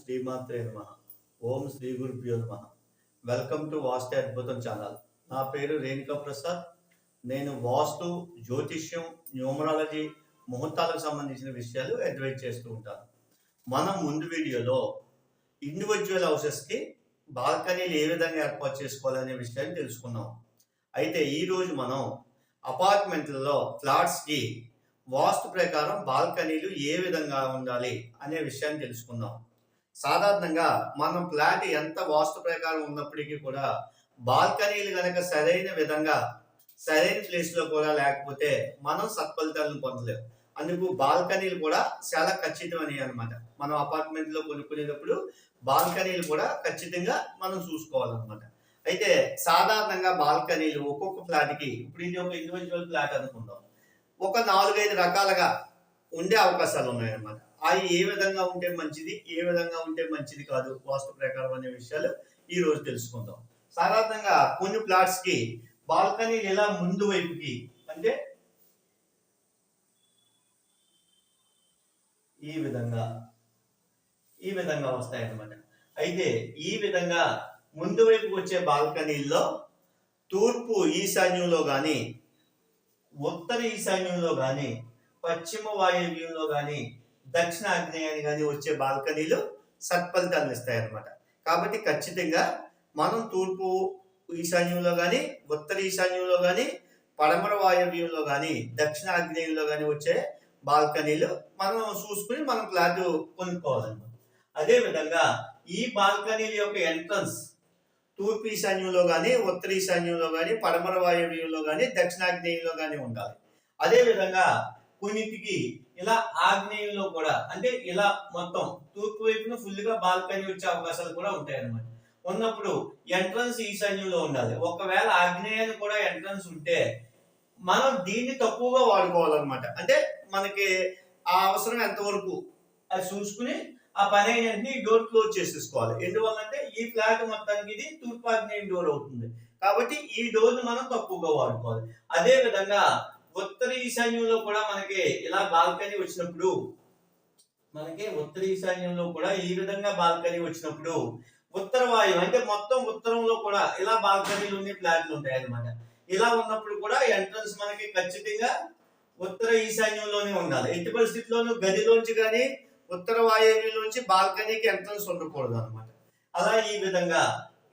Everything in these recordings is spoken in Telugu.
శ్రీమాత్రే నమ. ఓం శ్రీ గురుభ్యో నమ. వెల్కమ్ టు వాస్తు అద్భుతం ఛానల్. నా పేరు రేణుకా ప్రసాద్. నేను వాస్తు జ్యోతిష్యం న్యూమరాలజీ ముహూర్తాలకు సంబంధించిన విషయాలు అడ్వైజ్ చేస్తూ ఉంటాను. మనం ముందు వీడియోలో ఇండివిజువల్ హౌసెస్కి బాల్కనీలు ఏ విధంగా ఏర్పాటు చేసుకోవాలనే విషయాన్ని తెలుసుకున్నాం. అయితే ఈరోజు మనం అపార్ట్మెంట్లలో ఫ్లాట్స్కి వాస్తు ప్రకారం బాల్కనీలు ఏ విధంగా ఉండాలి అనే విషయాన్ని తెలుసుకుందాం. సాధారణంగా మనం ఫ్లాట్ ఎంత వాస్తు ప్రకారం ఉన్నప్పటికీ కూడా బాల్కనీలు కనుక సరైన విధంగా సరైన ప్లేస్లో కూడా లేకపోతే మనం సత్ఫలితాలను పొందలేము. అందుకు బాల్కనీలు కూడా చాలా ఖచ్చితమని అనమాట మనం అపార్ట్మెంట్లో కొనుక్కునేటప్పుడు బాల్కనీలు కూడా ఖచ్చితంగా మనం చూసుకోవాలన్నమాట. అయితే సాధారణంగా బాల్కనీలు ఒక్కొక్క ఫ్లాట్కి ఇప్పుడు ఇది ఒక ఇండివిజువల్ ఫ్లాట్ అనుకుందాం. ఒక నాలుగైదు రకాలుగా ఉండే అవకాశాలు ఉన్నాయన్నమాట. అవి ఏ విధంగా ఉంటే మంచిది ఏ విధంగా ఉంటే మంచిది కాదు వాస్తు ప్రకారం అనే విషయాలు ఈ రోజు తెలుసుకుందాం. సాధారణంగా కొన్ని ప్లాట్స్కి బాల్కనీ ఎలా ముందు వైపుకి అంటే ఈ విధంగా ఈ విధంగా వస్తాయి అన్నమాట అయితే ఈ విధంగా ముందు వైపుకి వచ్చే బాల్కనీల్లో తూర్పు ఈశాన్యంలో కానీ ఉత్తర ఈశాన్యంలో కానీ పశ్చిమ వాయువ్యంలో కానీ దక్షిణ ఆగ్నేయాన్ని కానీ వచ్చే బాల్కనీలు సత్ఫలితాలను ఇస్తాయి అన్నమాట కాబట్టి ఖచ్చితంగా మనం తూర్పు ఈశాన్యంలో కానీ ఉత్తర ఈశాన్యంలో కానీ పడమర వాయవ్యంలో కానీ దక్షిణ ఆగ్నేయంలో కానీ వచ్చే బాల్కనీలు మనం చూసుకుని మనం ఫ్లాట్ కొనుక్కోవాలన్నమాట. అదే విధంగా ఈ బాల్కనీల యొక్క ఎంట్రన్స్ తూర్పు ఈశాన్యంలో కానీ ఉత్తర ఈశాన్యంలో కానీ పడమర వాయువ్యంలో కానీ దక్షిణాగ్నేయంలో కానీ ఉండాలి. అదే విధంగా కొన్నిటికి ఇలా ఆగ్నేయంలో కూడా అంటే ఇలా మొత్తం తూర్పు వైపున ఫుల్గా బాల్కనీ వచ్చే అవకాశాలు కూడా ఉంటాయి అన్నమాట ఉన్నప్పుడు ఎంట్రన్స్ ఈశాన్యంలో ఉండాలి. ఒకవేళ ఆగ్నేయాన్ని కూడా ఎంట్రన్స్ ఉంటే మనం దీన్ని తక్కువగా వాడుకోవాలన్నమాట. అంటే మనకి ఆ అవసరం ఎంతవరకు? అది చూసుకుని ఆ పని అయిన డోర్ క్లోజ్ చేసేసుకోవాలి. ఎందువల్ల అంటే ఈ ఫ్లాట్ మొత్తానికి ఇది తూర్పు ఆగ్నేయం డోర్ అవుతుంది. కాబట్టి ఈ డోర్ని మనం తక్కువగా వాడుకోవాలి. అదే విధంగా ఉత్తర ఈశాన్యంలో కూడా మనకి ఇలా బాల్కనీ వచ్చినప్పుడు మనకి ఉత్తర ఈశాన్యంలో కూడా ఈ విధంగా బాల్కనీ వచ్చినప్పుడు ఉత్తర వాయువు అంటే మొత్తం ఉత్తరంలో కూడా ఇలా బాల్కనీలు ఉండే ఫ్లాట్లు ఉంటాయి అనమాట ఇలా ఉన్నప్పుడు కూడా ఎంట్రన్స్ మనకి ఖచ్చితంగా ఉత్తర ఈశాన్యంలోనే ఉండాలి. ఎట్టి పరిస్థితుల్లోనూ గదిలోంచి కానీ ఉత్తర వాయువ్యంలోంచి బాల్కనీకి ఎంట్రన్స్ ఉండకూడదు అనమాట అలా ఈ విధంగా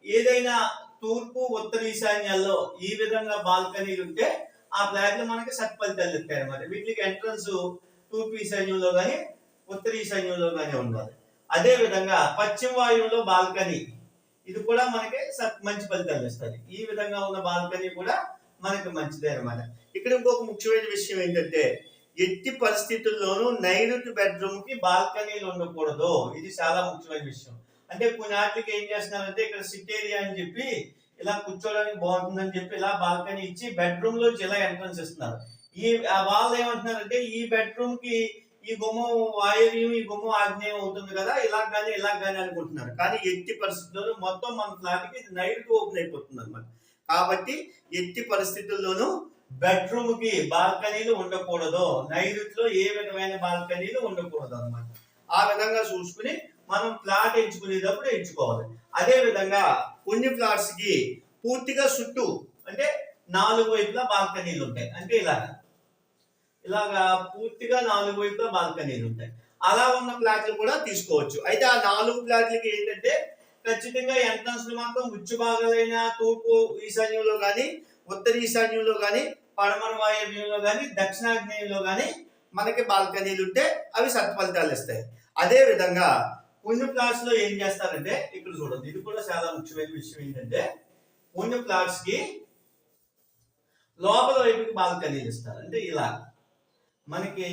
ఏదైనా తూర్పు ఉత్తర ఈశాన్యాల్లో ఈ విధంగా బాల్కనీలు ఉంటే ఆ ఫ్లాట్లు మనకి సత్ఫలితాలు ఇస్తాయి అనమాట వీటికి ఎంట్రన్స్ తూర్పు సైన్యంలో కానీ ఉత్తర e సైన్యంలో కానీ ఉండాలి. అదే విధంగా పశ్చిమ వాయువులో బాల్కనీ ఇది కూడా మనకి సత్ మంచి ఫలితాలు ఇస్తుంది. ఈ విధంగా ఉన్న బాల్కనీ కూడా మనకి మంచిదే అనమాట ఇక్కడ ఇంకొక ముఖ్యమైన విషయం ఏంటంటే ఎట్టి పరిస్థితుల్లోనూ నైరుతి బెడ్రూమ్కి బాల్కనీలు ఉండకూడదు. ఇది చాలా ముఖ్యమైన విషయం. అంటే కొన్ని ఆటలకి ఏం చేస్తున్నారంటే ఇక్కడ సిట్ ఏరియా అని చెప్పి ఇలా కూర్చోడానికి బాగుంటుందని చెప్పి ఇలా బాల్కనీ ఇచ్చి బెడ్రూమ్ లోంచి ఇలా ఎంట్రన్స్ ఇస్తున్నారు. ఈ వాళ్ళు ఏమంటున్నారంటే ఈ బెడ్రూమ్కి ఈ గుమ్మం వాయువ్యం ఈ గుమ్మం ఆగ్నేయం అవుతుంది కదా ఇలా కానీ ఇలా కానీ అనుకుంటున్నారు. కానీ ఎట్టి పరిస్థితుల్లో మొత్తం మన ఫ్లాట్కి కి ఓపెన్ అయిపోతుంది అనమాట కాబట్టి ఎట్టి పరిస్థితుల్లోనూ బెడ్రూమ్కి బాల్కనీలు ఉండకూడదు. నైరుతిలో ఏ విధమైన బాల్కనీలు ఉండకూడదు అనమాట ఆ విధంగా చూసుకుని మనం ఫ్లాట్ ఎంచుకునేటప్పుడు ఎంచుకోవాలి. అదే విధంగా కొన్ని ఫ్లాట్స్కి పూర్తిగా చుట్టూ అంటే నాలుగు వైపులా బాల్కనీలు ఉంటాయి. అంటే ఇలాగా. ఇలాగా పూర్తిగా నాలుగు వైపులా బాల్కనీలు ఉంటాయి. అలా ఉన్న ఫ్లాట్లు కూడా తీసుకోవచ్చు. అయితే ఆ నాలుగు ఫ్లాట్లకి ఏంటంటే ఖచ్చితంగా ఎంట్రన్స్ మాత్రం ఉచ్చు భాగాలైన తూర్పు ఈశాన్యంలో కానీ ఉత్తర ఈశాన్యంలో కానీ పడమర వాయువ్యంలో కానీ దక్షిణాగ్నేయంలో కానీ మనకి బాల్కనీలు ఉంటే అవి సత్ఫలితాలు ఇస్తాయి. అదే పుణ్య కొన్ని ప్లాట్స్లో ఏం చేస్తారంటే ఇక్కడ చూడండి ఇది కూడా చాలా ముఖ్యమైన విషయం ఏంటంటే కొన్ని ప్లాట్స్కి లోపల వైపుకి బాల్కనీ ఇస్తారు. అంటే ఇలా మనకి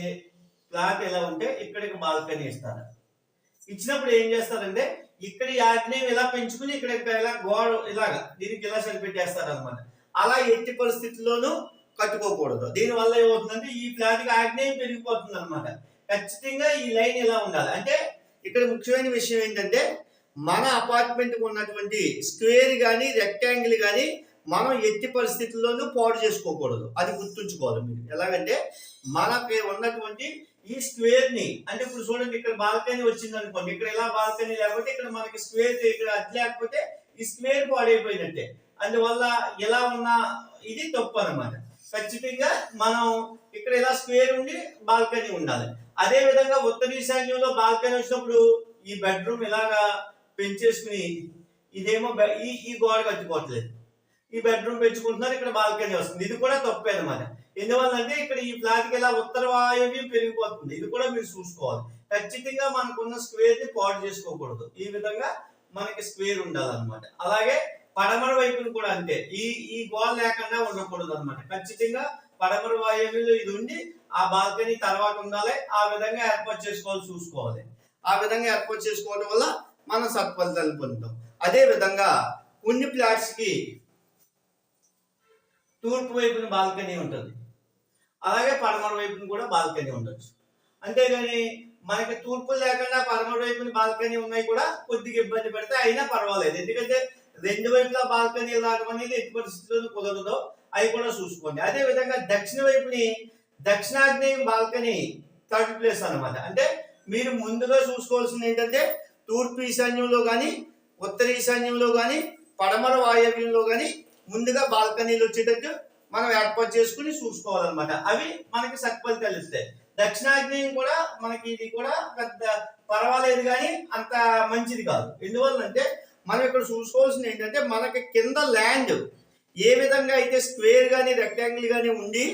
ఫ్లాట్ ఎలా ఉంటే ఇక్కడికి బాల్కనీ ఇస్తారు. ఇచ్చినప్పుడు ఏం చేస్తారంటే ఇక్కడ ఈ ఇలా పెంచుకుని ఇక్కడ ఇలా గోడ ఇలాగా దీనికి ఇలా సరిపెట్టేస్తారు అనమాట అలా ఎట్టి పరిస్థితుల్లోనూ కట్టుకోకూడదు. దీనివల్ల ఏమవుతుందంటే ఈ ప్లాట్కి ఆగ్నేయం పెరిగిపోతుంది అనమాట ఖచ్చితంగా ఈ లైన్ ఇలా ఉండాలి. అంటే ఇక్కడ ముఖ్యమైన విషయం ఏంటంటే మన అపార్ట్మెంట్కి ఉన్నటువంటి స్క్వేర్ కానీ రెక్టాంగిల్ కానీ మనం ఎట్టి పరిస్థితుల్లోనూ పాడు చేసుకోకూడదు. అది గుర్తుంచుకోవాలి మీరు. ఎలాగంటే మనకి ఉన్నటువంటి ఈ స్క్వేర్ని అంటే ఇప్పుడు చూడండి ఇక్కడ బాల్కనీ వచ్చింది అనుకోండి ఇక్కడ ఇలా బాల్కనీ లేకపోతే ఇక్కడ మనకి స్క్వేర్ ఇక్కడ అది లేకపోతే ఈ స్క్వేర్ పాడైపోయినట్టే. అందువల్ల ఇలా ఉన్న ఇది తప్పు అనమాట ఖచ్చితంగా మనం ఇక్కడ ఇలా స్క్వేర్ ఉండి బాల్కనీ ఉండాలి. అదే విధంగా ఉత్తర ఈశాన్యంలో బాల్కనీ వచ్చినప్పుడు ఈ బెడ్రూమ్ ఇలాగా పెంచేసుకుని ఇదేమో ఈ ఈ గోడ కట్టుకోవట్లేదు ఈ బెడ్రూమ్ పెంచుకుంటున్నారు ఇక్కడ బాల్కనీ వస్తుంది. ఇది కూడా తప్పే అనమాట ఎందువల్లంటే ఇక్కడ ఈ ఫ్లాట్కి ఇలా ఉత్తర వాయువ్యం పెరిగిపోతుంది. ఇది కూడా మీరు చూసుకోవాలి. ఖచ్చితంగా మనకున్న స్క్వేర్ని పాడు చేసుకోకూడదు. ఈ విధంగా మనకి స్క్వేర్ ఉండాలన్నమాట. అలాగే పడమర వైపును కూడా అంతే. ఈ ఈ గోడ లేకుండా ఉండకూడదు అనమాట ఖచ్చితంగా పడమర వాయువులు ఇది ఉండి ఆ బాల్కనీ తర్వాత ఉండాలి. ఆ విధంగా ఏర్పాటు చేసుకోవాలి చూసుకోవాలి. ఆ విధంగా ఏర్పాటు చేసుకోవడం వల్ల మనం సత్ఫలితాలు పొందుతాం. అదే విధంగా కొన్ని ఫ్లాట్స్కి తూర్పు వైపున బాల్కనీ ఉంటుంది. అలాగే పడమర వైపున కూడా బాల్కనీ ఉండొచ్చు. అంతేగాని మనకి తూర్పు లేకుండా పడమర వైపున బాల్కనీ ఉన్నాయి కూడా కొద్దిగా ఇబ్బంది పెడితే అయినా పర్వాలేదు. ఎందుకంటే రెండు వైపులా బాల్కనీ రావడం అనేది ఎట్టి పరిస్థితుల్లో కుదరదో. అవి కూడా చూసుకోండి. అదే విధంగా దక్షిణ వైపుని దక్షిణాగ్నేయం బాల్కనీ థర్డ్ ప్లేస్ అనమాట అంటే మీరు ముందుగా చూసుకోవాల్సింది ఏంటంటే తూర్పు ఈశాన్యంలో కానీ ఉత్తర ఈశాన్యంలో కానీ పడమర వాయవ్యంలో కానీ ముందుగా బాల్కనీలు వచ్చేటట్టు మనం ఏర్పాటు చేసుకుని చూసుకోవాలన్నమాట. అవి మనకి సత్ఫలితాలు ఇస్తాయి. దక్షిణాగ్నేయం కూడా మనకి ఇది కూడా పెద్ద పర్వాలేదు కానీ అంత మంచిది కాదు. ఎందువల్లంటే మనం ఇక్కడ చూసుకోవాల్సింది ఏంటంటే మనకి కింద ల్యాండ్ ఏ విధంగా అయితే స్క్వేర్ కానీ రెక్టాంగిల్ కానీ ఉండి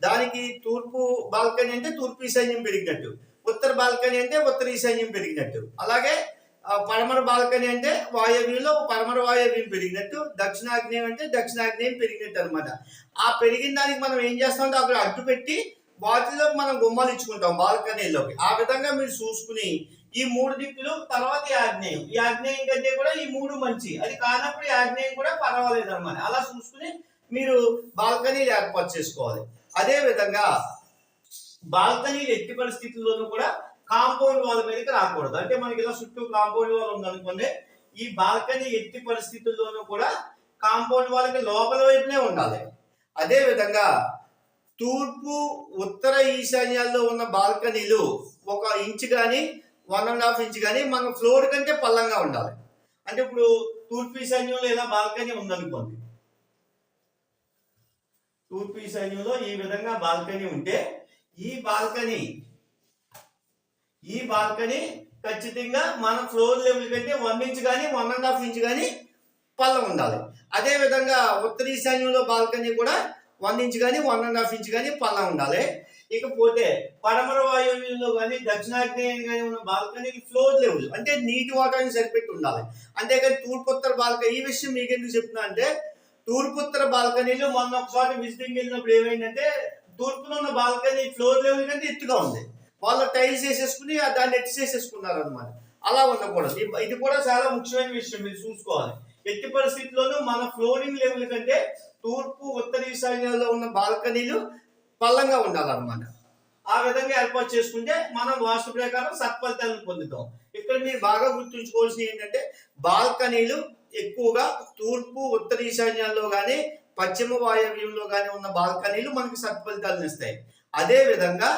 దానికి తూర్పు బాల్కనీ అంటే తూర్పు ఈశాన్యం పెరిగినట్టు ఉత్తర బాల్కనీ అంటే ఉత్తర ఈశాన్యం పెరిగినట్టు అలాగే పరమర పడమర బాల్కనీ అంటే వాయవ్యంలో పడమర వాయవ్యం పెరిగినట్టు దక్షిణాగ్నేయం అంటే దక్షిణాగ్నేయం పెరిగినట్టు అనమాట ఆ పెరిగిన దానికి మనం ఏం చేస్తామంటే అక్కడ అడ్డు పెట్టి వాటిలో మనం గుమ్మాలు ఇచ్చుకుంటాం బాల్కనీలోకి ఆ విధంగా మీరు చూసుకుని ఈ మూడు దిక్కులు తర్వాత ఈ ఆగ్నేయం. ఈ ఆగ్నేయం కంటే కూడా ఈ మూడు మంచి. అది కానప్పుడు ఈ ఆగ్నేయం కూడా పర్వాలేదు అనమాట అలా చూసుకుని మీరు బాల్కనీలు ఏర్పాటు చేసుకోవాలి. అదే విధంగా బాల్కనీలు ఎట్టి పరిస్థితుల్లోనూ కూడా కాంపౌండ్ వాల్ మీదకి రాకూడదు. అంటే మనకి ఇలా చుట్టూ కాంపౌండ్ వాల్ ఉందనుకోండి ఈ బాల్కనీ ఎట్టి పరిస్థితుల్లోనూ కూడా కాంపౌండ్ వాళ్ళకి లోపల వైపునే ఉండాలి. అదే విధంగా తూర్పు ఉత్తర ఈశాన్యాల్లో ఉన్న బాల్కనీలు ఒక ఇంచ్ కానీ వన్ అండ్ హాఫ్ ఇంచ్ కానీ మనం ఫ్లోర్ కంటే పల్లంగా ఉండాలి. అంటే ఇప్పుడు తూర్పు ఈశాన్యంలో ఇలా బాల్కనీ ఉందనుకోండి. తూర్పు ఈశాన్యంలో ఈ విధంగా బాల్కనీ ఉంటే ఈ బాల్కనీ ఈ బాల్కనీ ఖచ్చితంగా మన ఫ్లోర్ లెవెల్ కంటే వన్ ఇంచ్ కానీ వన్ అండ్ హాఫ్ ఇంచ్ కానీ పల్లం ఉండాలి. అదే విధంగా ఉత్తర ఈశాన్యంలో బాల్కనీ కూడా వన్ ఇంచ్ కానీ వన్ అండ్ హాఫ్ ఇంచ్ కానీ పల్లం ఉండాలి. ఇకపోతే పడమర వాయువ్యంలో కానీ దక్షిణాగ్నేయం కానీ ఉన్న బాల్కనీ ఫ్లోర్ లెవెల్ అంటే నీటి వాటాన్ని సరిపెట్టి ఉండాలి. అంతేకాని తూర్పు ఉత్తర బాల్కనీ ఈ విషయం మీకు ఎందుకు చెప్తున్నా అంటే తూర్పు ఉత్తర బాల్కనీలో మొన్న ఒకసారి విజిటింగ్ వెళ్ళినప్పుడు ఏమైందంటే తూర్పులో ఉన్న బాల్కనీ ఫ్లోర్ లెవెల్ కంటే ఎత్తుగా ఉంది. వాళ్ళు టైల్స్ వేసేసుకుని దాన్ని ఎత్తి చేసేసుకున్నారు అనమాట అలా ఉండకూడదు. ఇది- ఇది కూడా చాలా ముఖ్యమైన విషయం మీరు చూసుకోవాలి. ఎట్టి పరిస్థితుల్లోనూ మన ఫ్లోరింగ్ లెవెల్ కంటే తూర్పు ఉత్తర ఈశాన్యాల్లో ఉన్న బాల్కనీలు పల్లంగా ఉండాలన్నమాట. ఆ విధంగా ఏర్పాటు చేసుకుంటే మనం వాస్తు ప్రకారం సత్ఫలితాలను పొందుతాం. ఇక్కడ మీరు బాగా గుర్తుంచుకోవాల్సింది ఏంటంటే బాల్కనీలు ఎక్కువగా తూర్పు ఉత్తర ఈశాన్యాల్లో కానీ పశ్చిమ వాయవ్యంలో కానీ ఉన్న బాల్కనీలు మనకి సత్ఫలితాలను ఇస్తాయి. అదే విధంగా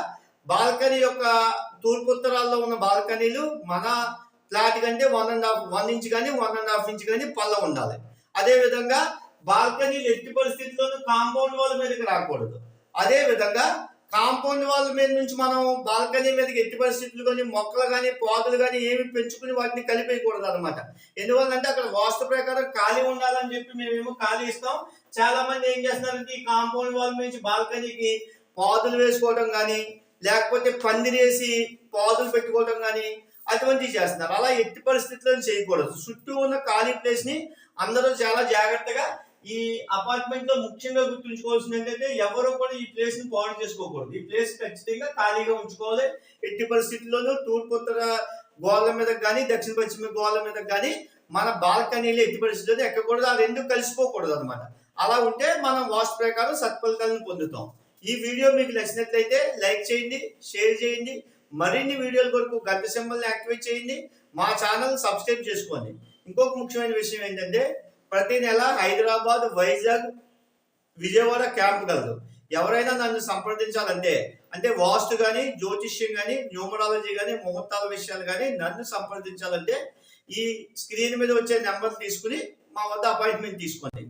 బాల్కనీ యొక్క తూర్పు ఉత్తరాల్లో ఉన్న బాల్కనీలు మన ఫ్లాట్ కంటే one and half one inch కానీ వన్ అండ్ హాఫ్ ఇంచ్ కానీ పళ్ళ ఉండాలి. అదే విధంగా బాల్కనీలు ఎట్టి పరిస్థితుల్లోనూ కాంపౌండ్ వాళ్ళ మీదకి రాకూడదు. అదే విధంగా కాంపౌండ్ వాళ్ళ మీద నుంచి మనం బాల్కనీ మీదకి ఎట్టి పరిస్థితులు కానీ మొక్కలు కానీ పాదులు కానీ ఏమి పెంచుకుని వాటిని కలిపేయకూడదు అనమాట ఎందువల్లంటే అక్కడ వాస్తు ప్రకారం ఖాళీ ఉండాలని చెప్పి మేమేమో ఖాళీ ఇస్తాం. చాలా మంది ఏం చేస్తున్నారంటే ఈ కాంపౌండ్ వాళ్ళ నుంచి బాల్కనీకి పాదులు వేసుకోవడం కానీ లేకపోతే పందిరేసి పాదులు పెట్టుకోవడం కానీ అటువంటివి చేస్తున్నారు. అలా ఎట్టి పరిస్థితుల్లో చేయకూడదు. చుట్టూ ఉన్న ఖాళీ ప్లేస్ని అందరూ చాలా జాగ్రత్తగా ఈ అపార్ట్మెంట్లో ముఖ్యంగా గుర్తుంచుకోవాల్సింది ఏంటంటే ఎవరు కూడా ఈ ప్లేస్ని పాడు చేసుకోకూడదు. ఈ ప్లేస్ ఖచ్చితంగా ఖాళీగా ఉంచుకోవాలి. ఎట్టి పరిస్థితుల్లోనూ తూర్పు ఉత్తర గోళ్ళ మీద కానీ దక్షిణ పశ్చిమ గోళ్ళ మీద కానీ మన బాల్కనీలు ఎట్టి పరిస్థితుల్లో ఎక్కకూడదు. ఆ రెండు కలిసిపోకూడదు అనమాట అలా ఉంటే మనం వాస్తు ప్రకారం సత్ఫలితాలను పొందుతాం. ఈ వీడియో మీకు నచ్చినట్లయితే లైక్ చేయండి షేర్ చేయండి మరిన్ని వీడియోల కొరకు గంట సింబల్ని యాక్టివేట్ చేయండి మా ఛానల్ సబ్స్క్రైబ్ చేసుకోండి. ఇంకొక ముఖ్యమైన విషయం ఏంటంటే ప్రతి నెల హైదరాబాద్ వైజాగ్ విజయవాడ క్యాంప్ కలదు ఎవరైనా నన్ను సంప్రదించాలంటే అంటే వాస్తు కానీ జ్యోతిష్యం కానీ న్యూమరాలజీ కానీ ముహూర్తాల విషయాలు కానీ నన్ను సంప్రదించాలంటే ఈ స్క్రీన్ మీద వచ్చే నెంబర్ తీసుకుని మా వద్ద అపాయింట్మెంట్ తీసుకోండి.